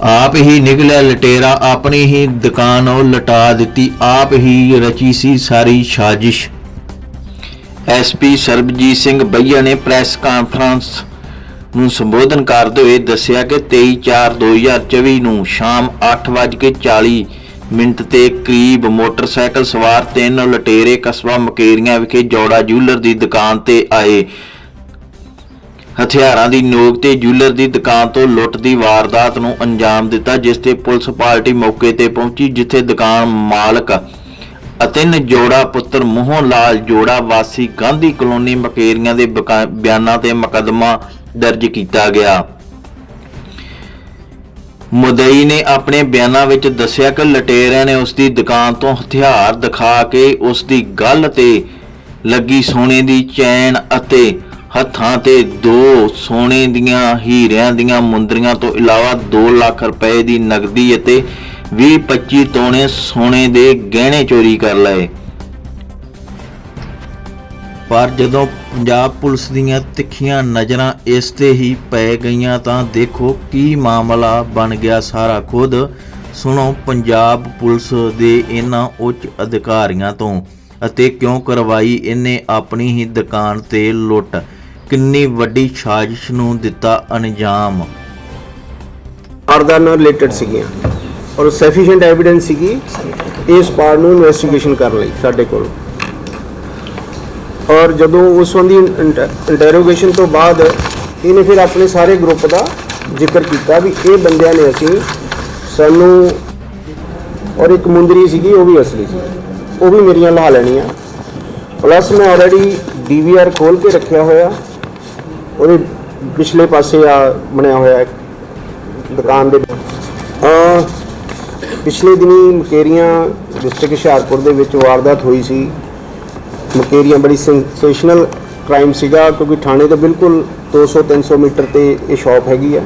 ਆਪ ਹੀ ਨਿਕਲਿਆ ਲਟੇਰਾ, ਆਪਣੀ ਹੀ ਦੁਕਾਨ ਉਹ ਲਟਾ ਦਿੱਤੀ, ਆਪ ਹੀ ਰਚੀ ਸੀ ਸਾਰੀ ਸਾਜ਼ਿਸ਼। ਐਸਪੀ ਸਰਬਜੀਤ ਸਿੰਘ ਬਈਆ ਨੇ ਪ੍ਰੈਸ ਕਾਨਫਰੰਸ ਨੂੰ ਸੰਬੋਧਨ ਕਰਦੇ ਹੋਏ ਦੱਸਿਆ ਕਿ 23/4/2024 ਨੂੰ ਸ਼ਾਮ 8:40 ਮਿੰਟ ਤੇ ਕਰੀਬ ਮੋਟਰਸਾਈਕਲ ਸਵਾਰ ਤਿੰਨ ਲਟੇਰੇ ਕਸਬਾ ਮਕੇਰੀਆਂ ਵਿਖੇ ਜੋੜਾ ਜੂਲਰ ਦੀ ਦੁਕਾਨ ਤੇ ਆਏ। ਹਥਿਆਰਾਂ ਦੀ ਨੋਕ ਤੇ ਜੂਲਰ ਦੀ ਦੁਕਾਨ ਤੋਂ ਲੁੱਟ ਦੀ ਵਾਰਦਾਤ ਨੂੰ ਅੰਜਾਮ ਦਿੱਤਾ, ਜਿਸ ਤੇ ਪੁਲਿਸ ਪਾਰਟੀ ਮੌਕੇ ਤੇ ਪਹੁੰਚੀ, ਜਿੱਥੇ ਦੁਕਾਨ ਮਾਲਕ ਅਤੇ ਜੋੜਾ ਪੁੱਤਰ ਮੋਹਨ ਲਾਲ ਜੋੜਾ ਵਾਸੀ ਗਾਂਧੀ ਕਲੋਨੀ ਮਕੇਰੀਆਂ ਦੇ ਬਿਆਨਾਂ ਤੇ ਮੁਕੱਦਮਾ ਦਰਜ ਕੀਤਾ ਗਿਆ। ਮੁਦਈ ਨੇ ਆਪਣੇ ਬਿਆਨਾਂ ਵਿੱਚ ਦੱਸਿਆ ਕਿ ਲਟੇਰਿਆਂ ਨੇ ਉਸ ਦੀ ਦੁਕਾਨ ਤੋਂ ਹਥਿਆਰ ਦਿਖਾ ਕੇ ਉਸ ਦੀ ਗਲ ਤੇ ਲੱਗੀ ਸੋਨੇ ਦੀ ਚੈਨ ਅਤੇ ਹੱਥਾਂ ਤੇ ਦੋ ਸੋਨੇ ਦੀਆਂ ਹੀਰਿਆਂ ਦੀਆਂ ਮੁੰਦਰੀਆਂ ਤੋਂ ਇਲਾਵਾ 2 ਲੱਖ ਰੁਪਏ ਦੀ ਨਗਦੀ ਅਤੇ 20-25 ਤੋਣੇ ਸੋਨੇ ਦੇ ਗਹਿਣੇ ਚੋਰੀ ਕਰ ਲਏ। ਪਰ ਜਦੋਂ ਪੰਜਾਬ ਪੁਲਿਸ ਦੀਆਂ ਤਿੱਖੀਆਂ ਨਜ਼ਰਾਂ ਇਸ ਤੇ ਹੀ ਪੈ ਗਈਆਂ ਤਾਂ ਦੇਖੋ ਕੀ ਮਾਮਲਾ ਬਣ ਗਿਆ ਸਾਰਾ ਖੁਦ। ਸੁਣੋ ਪੰਜਾਬ ਪੁਲਿਸ ਦੇ ਇਹਨਾਂ ਉੱਚ ਅਧਿਕਾਰੀਆਂ ਤੋਂ ਅਤੇ ਕਿਉਂ ਕਰਵਾਈ ਇਹਨੇ ਆਪਣੀ ਹੀ ਦੁਕਾਨ ਤੇ ਲੁੱਟ। ਕਿੰਨੀ ਵੱਡੀ ਸਾਜ਼ਿਸ਼ ਨੂੰ ਦਿੱਤਾ ਅੰਜਾਮ ਵਾਰਦਾਤ ਨਾਲ ਰਿਲੇਟਡ ਸੀਗੀਆਂ ਔਰ ਸਫੀਸ਼ੀਐਂਟ ਐਵੀਡੈਂਸ ਸੀਗੀ ਇਸ ਪਾਰਟ ਨੂੰ ਇਨਵੈਸਟੀਗੇਸ਼ਨ ਕਰਨ ਲਈ ਸਾਡੇ ਕੋਲ। ਔਰ ਜਦੋਂ ਉਸ ਸੰਬੰਧੀ ਇੰਟਰੋਗੇਸ਼ਨ ਤੋਂ ਬਾਅਦ ਇਹਨੇ ਫਿਰ ਆਪਣੇ ਸਾਰੇ ਗਰੁੱਪ ਦਾ ਜ਼ਿਕਰ ਕੀਤਾ ਵੀ ਇਹ ਬੰਦਿਆਂ ਨੇ ਅਸੀਂ ਸਾਨੂੰ ਔਰ ਇੱਕ ਮੁੰਦਰੀ ਸੀਗੀ, ਉਹ ਵੀ ਅਸਲੀ ਸੀ। ਉਹ ਵੀ ਮੇਰੀਆਂ ਲਾ ਲੈਣੀਆਂ। ਪਲੱਸ ਮੈਂ ਆਲਰੇਡੀ ਡੀਵੀਆਰ ਖੋਲ ਕੇ ਰੱਖਿਆ ਹੋਇਆ। ਉਹਦੇ ਪਿਛਲੇ ਪਾਸੇ ਆ ਬਣਿਆ ਹੋਇਆ ਇੱਕ ਦੁਕਾਨ ਦੇ ਅ ਪਿਛਲੇ ਦਿਨੀ ਮਕੇਰੀਆਂ ਡਿਸਟ੍ਰਿਕਟ ਹੁਸ਼ਿਆਰਪੁਰ ਦੇ ਵਿੱਚ ਵਾਰਦਾਤ ਹੋਈ ਸੀ। ਮਕੇਰੀਆਂ ਬੜੀ ਸੈਂਸੇਸ਼ਨਲ ਕ੍ਰਾਈਮ ਸੀਗਾ ਕਿਉਂਕਿ ਥਾਣੇ ਤੋਂ ਬਿਲਕੁਲ 200-300 ਮੀਟਰ ਤੇ ਇਹ ਸ਼ਾਪ ਹੈਗੀ ਆ।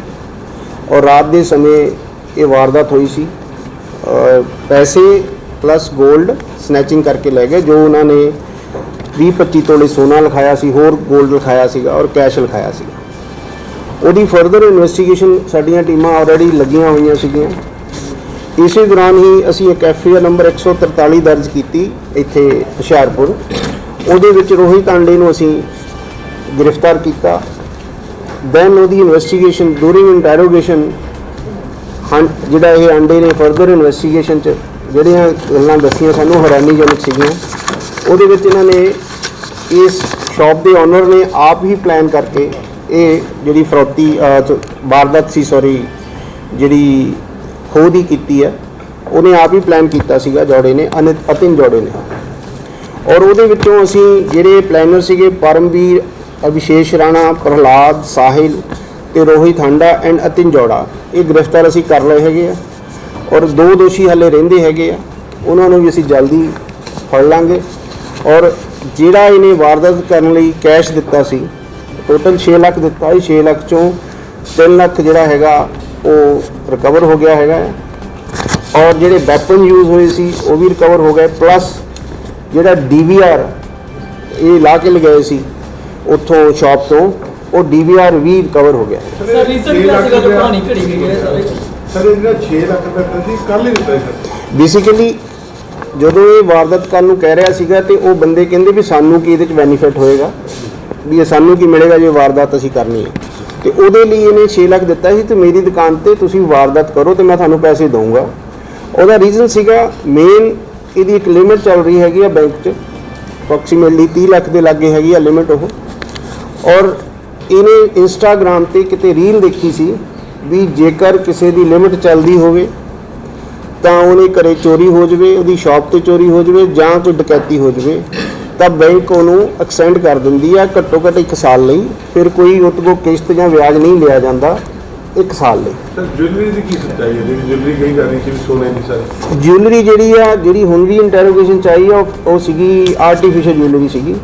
ਔਰ ਰਾਤ ਦੇ ਸਮੇਂ ਇਹ ਵਾਰਦਾਤ ਹੋਈ ਸੀ। ਪੈਸੇ ਪਲੱਸ 골ਡ ਸਨੈਚਿੰਗ ਕਰਕੇ ਲੈ ਗਏ ਜੋ ਉਹਨਾਂ ਨੇ 20-25 ਤੋਲੇ ਸੋਨਾ ਲਿਖਾਇਆ ਸੀ, ਹੋਰ 골ਡ ਲਿਖਾਇਆ ਸੀਗਾ ਔਰ ਕੈਸ਼ ਲਿਖਾਇਆ ਸੀਗਾ। ਉਹਦੀ ਫਰਦਰ ਇਨਵੈਸਟੀਗੇਸ਼ਨ ਸਾਡੀਆਂ ਟੀਮਾਂ ਆਲਰੇਡੀ ਲੱਗੀਆਂ ਹੋਈਆਂ ਸੀਗੀਆਂ। ਇਸੇ ਦੌਰਾਨ ਹੀ ਅਸੀਂ ਇੱਕ ਐਫਆਈਆਰ ਨੰਬਰ 143 ਦਰਜ ਕੀਤੀ ਇੱਥੇ ਹੁਸ਼ਿਆਰਪੁਰ। ਉਹਦੇ ਵਿੱਚ ਰੋਹਿਤ ਆਂਡੇ ਨੂੰ ਅਸੀਂ ਗ੍ਰਿਫਤਾਰ ਕੀਤਾ। ਦੈਨ ਉਹਦੀ ਇਨਵੈਸਟੀਗੇਸ਼ਨ ਡੂਰਿੰਗ ਇੰਟਰੋਗੇਸ਼ਨ ਹਾਂ, ਜਿਹੜਾ ਇਹ ਆਂਡੇ ਨੇ ਫਰਦਰ ਇਨਵੈਸਟੀਗੇਸ਼ਨ ਚ, ਜਿਹੜੀਆਂ ਗੱਲਾਂ ਦੱਸੀਆਂ ਸਾਨੂੰ, ਹੈਰਾਨੀਜਨਕ ਸੀਗੀਆਂ। ਉਹਦੇ ਵਿੱਚ ਇਹਨਾਂ ਨੇ ਇਸ ਸ਼ਾਪ ਦੇ ਓਨਰ ਨੇ ਆਪ ਹੀ ਪਲਾਨ ਕਰਕੇ ਇਹ ਜਿਹੜੀ ਫਰੋਤੀ ਅਹ, ਵਾਰਦਾਤ ਸੀ ਸੌਰੀ ਜਿਹੜੀ ਖੋਹ ਦੀ ਕੀਤੀ ਹੈ ਉਹਨੇ ਆਪ ਹੀ ਪਲਾਨ ਕੀਤਾ ਸੀਗਾ ਜੋੜੇ ਨੇ ਅਨਿਤ ਅਤਿਨ ਜੋੜੇ ਨੇ। ਔਰ ਉਹਦੇ ਵਿੱਚੋਂ ਅਸੀਂ ਜਿਹੜੇ ਪਲੈਨਰ ਸੀਗੇ ਪਰਮਵੀਰ ਅਭਿਸ਼ੇਸ਼ ਰਾਣਾ ਪ੍ਰਹਲਾਦ ਸਾਹਿਲ ਤੇ ਰੋਹਿਤ ਹਾਂਡਾ ਐਂਡ ਅਤਿਨ ਜੋੜਾ ਇਹ ਗ੍ਰਿਫਤਾਰ ਅਸੀਂ ਕਰ ਲਏ ਹੈਗੇ ਆ। ਔਰ ਦੋ ਦੋਸ਼ੀ ਹਲੇ ਰਹਿੰਦੇ ਹੈਗੇ ਆ। ਉਹਨਾਂ ਨੂੰ ਵੀ ਅਸੀਂ ਜਲਦੀ ਫੜ ਲਾਂਗੇ। ਔਰ ਜਿਹੜਾ ਇਹਨੇ ਵਾਰਦਾਤ ਕਰਨ ਲਈ ਕੈਸ਼ ਦਿੱਤਾ ਸੀ ਟੋਟਲ 6 ਲੱਖ ਦਿੱਤਾ ਸੀ 6 ਲੱਖ ਚੋਂ 3 ਲੱਖ ਜਿਹੜਾ ਹੈਗਾ ਉਹ ਰਿਕਵਰ ਹੋ ਗਿਆ ਹੈਗਾ। ਔਰ ਜਿਹੜੇ ਵੈਪਨ ਯੂਜ਼ ਹੋਏ ਸੀ ਉਹ ਵੀ ਰਿਕਵਰ ਹੋ ਗਏ। ਪਲੱਸ ਜਿਹੜਾ ਡੀਵੀਆਰ ਇਹ ਲਾ ਕੇ ਲਗਾਏ ਸੀ ਉੱਥੋਂ ਸ਼ਾਪ ਤੋਂ ਉਹ ਡੀਵੀਆਰ ਵੀ ਰਿਕਵਰ ਹੋ ਗਿਆ। ਸਰ ਰੀਸੈਂਟ ਕਲਾਸ ਗੱਲ ਪੁਰਾਣੀ ਘੜੀ ਗਈ ਹੈ ਸਾਰੇ ਸਰ ਇਹਦਾ 6 ਲੱਖ ਰੁਪਏ ਤਾਂ ਸੀ ਕੱਲ ਹੀ ਦਿੱਤਾ ਸੀ। ਸਰ ਬੇਸਿਕਲੀ ਜਦੋਂ ਇਹ ਵਾਰਦਾਤ ਕਰਨ ਨੂੰ ਕਹਿ ਰਿਹਾ ਸੀਗਾ ਤੇ ਉਹ ਬੰਦੇ ਕਹਿੰਦੇ ਵੀ ਸਾਨੂੰ ਕੀ ਇਹਦੇ ਚ ਬੈਨੀਫਿਟ ਹੋਏਗਾ? ਵੀ ਇਹ ਸਾਨੂੰ ਕੀ ਮਿਲੇਗਾ ਜੇ ਵਾਰਦਾਤ ਅਸੀਂ ਕਰਨੀ ਹੈ? ਤੇ ਉਹਦੇ ਲਈ ਇਹਨੇ 6 ਲੱਖ ਦਿੱਤਾ ਸੀ ਤੇ ਮੇਰੀ ਦੁਕਾਨ ਤੇ ਤੁਸੀਂ ਵਾਰਦਾਤ ਕਰੋ ਤੇ ਮੈਂ ਤੁਹਾਨੂੰ ਪੈਸੇ ਦਊਂਗਾ। ਉਹਦਾ ਰੀਜ਼ਨ ਸੀਗਾ ਮੇਨ ਇਹਦੀ ਇੱਕ ਲਿਮਿਟ ਚੱਲ ਰਹੀ ਹੈਗੀ ਆ ਬੈਂਕ 'ਚ। ਅਪਰੋਕਸੀਮੇਟਲੀ 30 ਲੱਖ ਦੇ ਲਾਗੇ ਹੈਗੀ ਆ ਲਿਮਿਟ ਉਹ। ਔਰ ਇਹਨੇ ਇੰਸਟਾਗ੍ਰam ਤੇ ਕਿਤੇ ਰੀਲ ਦੇਖੀ ਸੀ ਵੀ ਜੇਕਰ ਕਿਸੇ ਦੀ ਲਿਮਿਟ ਚੱਲਦੀ ਹੋਵੇ ਤਾਂ ਉਹਨੇ ਘਰੇ ਚੋਰੀ ਹੋ ਜਵੇ ਉਹਦੀ ਸ਼ਾਪ ਤੇ ਚੋਰੀ ਹੋ ਜਵੇ ਜਾਂ ਕੋਈ ਡਕੈਤੀ ਹੋ ਜਵੇ ਤਾਂ ਬੈਂਕ ਉਹਨੂੰ ਐਕਸਟੈਂਡ ਕਰ ਦਿੰਦੀ ਆ ਘੱਟੋ ਘੱਟ 1 ਸਾਲ ਲਈ ਫਿਰ ਕੋਈ ਉਹਦੇ ਕੋਲ ਕਿਸ਼ਤ ਜਾਂ ਵਿਆਜ ਨਹੀਂ ਲਿਆ ਜਾਂਦਾ 1 ਸਾਲ ਲਈ। ਸਰ ਜੁਐਲਰੀ ਦੀ ਕੀ ਸੱਚਾਈ ਹੈ? ਜਿਹੜੀ ਜੁਐਲਰੀ ਕਹੀ ਜਾ ਰਹੀ ਸੀ ਵੀ ਸੋਨੇ ਦੀ ਸਰ। ਜਿਊਲਰੀ ਜਿਹੜੀ ਆ ਜਿਹੜੀ ਹੁਣ ਵੀ ਇੰਟਰੋਗੇਸ਼ਨ ਚਾਹੀ ਆ ਉਹ- ਉਹ ਸੀਗੀ ਆਰਟੀਫੀਸ਼ੀਅਲ ਜਿਊਲਰੀ ਸੀਗੀ।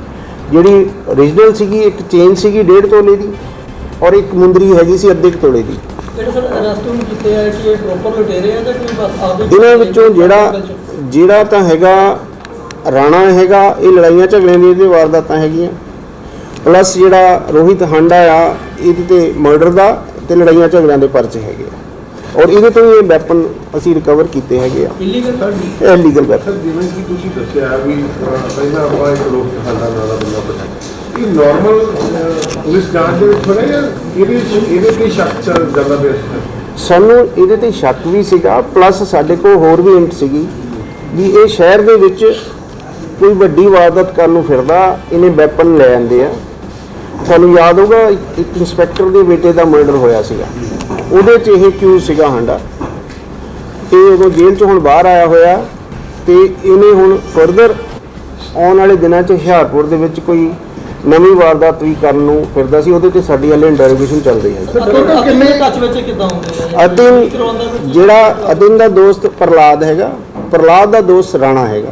ਜਿਹੜੀ origignal ਸੀਗੀ ਇੱਕ ਚੇਨ ਸੀਗੀ 1.5 ਤੋਲੇ ਦੀ ਔਰ ਇੱਕ ਮੁੰਦਰੀ ਹੈਗੀ ਸੀ ਅੱਧੇ ਕੁ ਤੋਲੇ ਦੀ। ਜਿਹੜੇ ਸਰ ਅਰੈਸਟ ਨੂੰ ਕੀਤੇ ਆ ਕਿ ਇਹ ਪ੍ਰੋਪਰ ਲੁਟੇਰੇ ਆ ਜਾਂ ਕੋਈ ਬਸ ਆਪਦੇ ਇਹਨਾਂ ਵਿੱਚੋਂ ਜਿਹੜਾ ਜਿਹੜਾ ਤਾਂ ਹੈਗਾ ਰਾਣਾ ਹੈਗਾ ਇਹ ਲੜਾਈਆਂ ਝਗੜਿਆਂ ਦੀਆਂ ਇਹਦੇ ਵਾਰਦਾਤਾਂ ਹੈਗੀਆਂ। ਪਲੱਸ ਜਿਹੜਾ ਰੋਹਿਤ ਹਾਂਡਾ ਆ ਇਹਦੇ ਤੇ ਮਰਡਰ ਦਾ ਤੇ ਲੜਾਈਆਂ ਝਗੜਿਆਂ ਦੇ ਪਰਚੇ ਹੈਗੇ ਆ। ਔਰ ਇਹਦੇ ਤੋਂ ਹੀ ਇਹ ਵੈਪਨ ਅਸੀਂ ਰਿਕਵਰ ਕੀਤੇ ਹੈਗੇ ਆ। ਇਲੀਗਲ ਇਹ ਸਰ ਵੈਪਨ ਜਿਵੇਂ ਕਿ ਤੁਸੀਂ ਦੱਸਿਆ ਵੀ ਪਹਿਲਾਂ ਆਪਾਂ ਇੱਕ ਲੋਕ ਤੁਹਾਡਾ ਨਾਲ ਦਾ ਬੰਦਾ ਪਤਾ ਇਹ ਨਾਰਮਲ ਪੁਲਿਸ ਜਾਂਚ ਦੇ ਵਿੱਚ ਹੋਣਾ ਜਾਂ ਇਹਦੇ ਇਹਦੇ ਤੇ ਸ਼ੱਕ ਚੱਲ ਜਾਂਦਾ ਪਿਆ ਸੀ। ਸਾਨੂੰ ਇਹਦੇ ਤੇ ਸ਼ੱਕ ਵੀ ਸੀਗਾ ਪਲੱਸ ਸਾਡੇ ਕੋਲ ਹੋਰ ਵੀ ਹਿੰਟ ਸੀਗੀ, ਵੀ ਇਹ ਸ਼ਹਿਰ ਦੇ ਵਿੱਚ ਕੋਈ ਵੱਡੀ ਵਾਰਦਾਤ ਕਰਨ ਨੂੰ ਫਿਰਦਾ, ਇਹਨੇ ਵੈਪਨ ਲੈ ਆਂਦੇ ਆ। ਤੁਹਾਨੂੰ ਯਾਦ ਹੋਊਗਾ, ਇੱਕ ਇੰਸਪੈਕਟਰ ਦੇ ਬੇਟੇ ਦਾ ਮਰਡਰ ਹੋਇਆ ਸੀਗਾ। ਉਹਦੇ 'ਚ ਇਹ ਕਿਉਂ ਸੀਗਾ ਹਾਂਡਾ ਤੇ ਉਦੋਂ ਜੇਲ੍ਹ 'ਚ ਹੁਣ ਬਾਹਰ ਆਇਆ ਹੋਇਆ, ਤੇ ਇਹਨੇ ਹੁਣ ਫਰਦਰ ਆਉਣ ਵਾਲੇ ਦਿਨਾਂ 'ਚ ਹੁਸ਼ਿਆਰਪੁਰ ਦੇ ਵਿੱਚ ਕੋਈ ਨਵੀਂ ਵਾਰਦਾਤ ਵੀ ਕਰਨ ਨੂੰ ਫਿਰਦਾ ਸੀ ਉਹਦੇ ਤੇ ਸਾਡੀ ਹਲੇ ਇੰਟਰੋਗੇਸ਼ਨ ਚੱਲ ਰਹੀ ਹੈ। ਟੋਟਲ ਕਿੰਨੇ ਟੱਚ ਵਿੱਚ ਕਿੱਦਾਂ ਹੁੰਦੇ ਆ? ਅਤਿਨ? ਜਿਹੜਾ ਅਤਿਨ ਦਾ ਦੋਸਤ ਪ੍ਰਲਾਦ ਹੈਗਾ ਪ੍ਰਲਾਦ ਦਾ ਦੋਸਤ ਰਾਣਾ ਹੈਗਾ।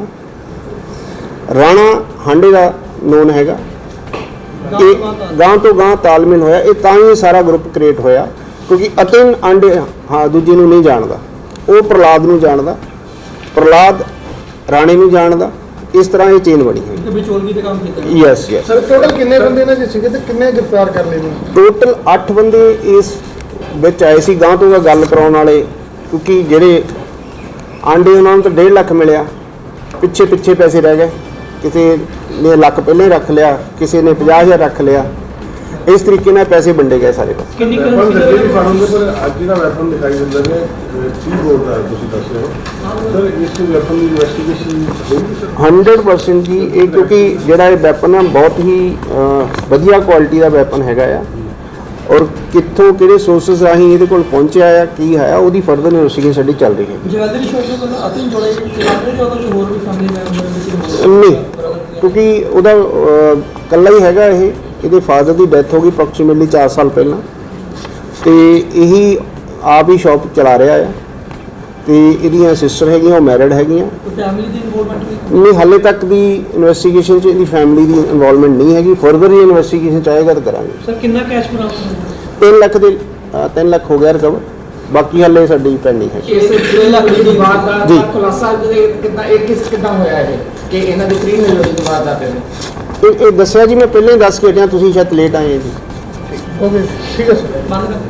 ਰਾਣਾ ਹਾਂਡੇ ਦਾ ਨੋਨ ਹੈਗਾ। ਇਹ ਗਾਂ ਤਾਂ- ਗਾਂ ਤਾਲਮੇਲ ਹੋਇਆ। ਇਹ ਤਾਂ ਹੀ ਸਾਰਾ ਗਰੁੱਪ ਕ੍ਰੀਏਟ ਹੋਇਆ ਕਿਉਂਕਿ ਅਤਿਨ ਆਂਡੇ ਹਾਂ ਦੂਜੇ ਨੂੰ ਨਹੀਂ ਜਾਣਦਾ। ਉਹ ਪ੍ਰਲਾਦ ਨੂੰ ਜਾਣਦਾ। ਪ੍ਰਲਾਦ ਰਾਣੇ ਨੂੰ ਜਾਣਦਾ। ਇਸ ਤਰ੍ਹਾਂ ਇਹ ਚੇਨ ਬਣੀ ਹੈ ਇੱਕ ਵਿਚੋਲਗੀ ਤੇ ਕੰਮ ਕੀਤਾ ਯੈਸ ਯੈਸ ਸਰ ਟੋਟਲ ਕਿੰਨੇ ਬੰਦੇ ਨੇ ਜੀ ਸੀਗੇ ਤੇ ਕਿੰਨੇ ਗ੍ਰਿਫਤਾਰ ਕਰ ਲਏ ਨੇ? ਟੋਟਲ 8 ਬੰਦੇ ਇਸ ਵਿੱਚ ਆਏ ਸੀ ਗਾਂ ਤੋਂ ਗੱਲ ਕਰਾਉਣ ਵਾਲੇ ਕਿਉਂਕਿ ਜਿਹੜੇ ਆਂਡੇ ਉਹਨਾਂ ਨੂੰ ਤਾਂ 1.5 ਲੱਖ ਮਿਲਿਆ। ਪਿੱਛੇ ਪਿੱਛੇ ਪੈਸੇ ਰਹਿ ਗਏ। ਕਿਸੇ ਨੇ ਲੱਖ ਪਹਿਲਾਂ ਹੀ ਰੱਖ ਲਿਆ ਕਿਸੇ ਨੇ 50000 ਰੱਖ ਲਿਆ। ਇਸ ਤਰੀਕੇ ਨਾਲ ਪੈਸੇ ਵੰਡੇ ਗਏ ਸਾਰੇ ਪਾਸੇ। ਕਿੰਨੀ ਵੈਪਨ ਲੱਗੇ ਵੀ ਪਰ ਅੱਜ ਜਿਹੜਾ ਵੈਪਨ ਦਿਖਾਈ ਦਿੰਦਾ ਹੈ ਕੀ ਬੋਰਡ ਦਾ ਤੁਸੀਂ ਦੱਸ ਰਹੇ ਹੋ? ਸਰ ਇਸ ਵੈਪਨ ਦੀ ਇਨਵੈਸਟੀਗੇਸ਼ਨ ਹੋਊਗੀ ਸਰ? 100% ਜੀ ਇਹ ਕਿਉਂਕਿ ਜਿਹੜਾ ਇਹ ਵੈਪਨ ਆ ਬਹੁਤ ਹੀ ਵਧੀਆ ਕੁਆਲਿਟੀ ਦਾ ਵੈਪਨ ਹੈਗਾ ਆ। ਔਰ ਕਿੱਥੋਂ ਕਿਹੜੇ ਸੋਰਸਸ ਰਾਹੀਂ ਇਹਦੇ ਕੋਲ ਪਹੁੰਚਿਆ ਆ ਕੀ ਹੈ ਉਹਦੀ ਫਰਦਰ ਇਨਵੈਸਟੀਗੇਸ਼ਨ ਸਾਡੀ ਚੱਲ ਰਹੀ ਹੈ। ਜਵੈਲਰੀ ਸ਼ੋਪ ਤੋਂ ਅਤਿਨ ਜੋੜੇ ਚਲਾਉਂਦੇ ਜਾਂ ਉਹਦੇ ਹੋਰ ਵੀ ਫੈਮਿਲੀ ਮੈਂਬਰ ਵਿੱਚ ਨਹੀਂ ਕਿਉਂਕਿ ਉਹਦਾ ਇਕੱਲਾ ਹੀ ਹੈਗਾ ਇਹ। ਇਹਦੇ ਫਾਦਰ ਦੀ ਡੈਥ ਹੋ ਗਈ ਅਪਰੋਕਸੀਮੇਟਲੀ 4 ਸਾਲ ਪਹਿਲਾਂ। ਤੇ ਇਹੀ ਆਪ ਹੀ ਸ਼ਾਪ ਚਲਾ ਰਿਹਾ ਆ। ਤੇ ਇਹਦੀਆਂ ਸਿਸਟਰ ਹੈਗੀਆਂ ਉਹ ਮੈਰਿਡ ਹੈਗੀਆਂ। ਫੈਮਿਲੀ ਦੀ ਇਨਵੋਲਵਮੈਂਟ ਵੀ ਨਹੀਂ ਹਾਲੇ ਤੱਕ ਦੀ ਇਨਵੈਸਟੀਗੇਸ਼ਨ 'ਚ ਇਹਦੀ ਫੈਮਿਲੀ ਦੀ ਇਨਵੋਲਵਮੈਂਟ ਨਹੀਂ ਹੈਗੀ। ਫਰਦਰ ਹੀ ਇਨਵੈਸਟੀਗੇਸ਼ਨ ਚਾਹੇਗਾ ਤਾਂ ਕਰਾਂਗੇ। ਸਰ ਕਿੰਨਾ ਕੈਸ਼ ਬਰਾਮਦ ਹੋਇਆ? 3 ਲੱਖ ਦੇ 3 ਲੱਖ ਹੋ ਗਿਆ ਰਿਕਵਰ ਬਾਕੀ ਹਾਲੇ ਸਾਡੀ ਪੈਂਡਿੰਗ ਹੈ। ਇਸ ਜਿਹੜੀ ਵਾਰਦਾਤ ਜੀ। ਦਾ ਖੁਲਾਸਾ ਕਿੱਦਾਂ ਇਹ ਕਿਸ ਕਿੱਦਾਂ ਹੋਇਆ ਇਹ? ਕਿ ਇਹਨਾਂ ਦੇ ਫ੍ਰੀ ਮਿਲ ਹੋਈ ਵਾਰਦਾਤ ਹੈ ਇਹ ਇਹ ਦੱਸਿਆ ਜੀ, ਮੈਂ ਪਹਿਲਾਂ ਹੀ ਦੱਸ ਕੇ ਹਟਿਆ, ਤੁਸੀਂ ਸ਼ਾਇਦ ਲੇਟ ਆਏ ਜੀ। ਓਕੇ ਠੀਕ ਹੈ ਸਰ।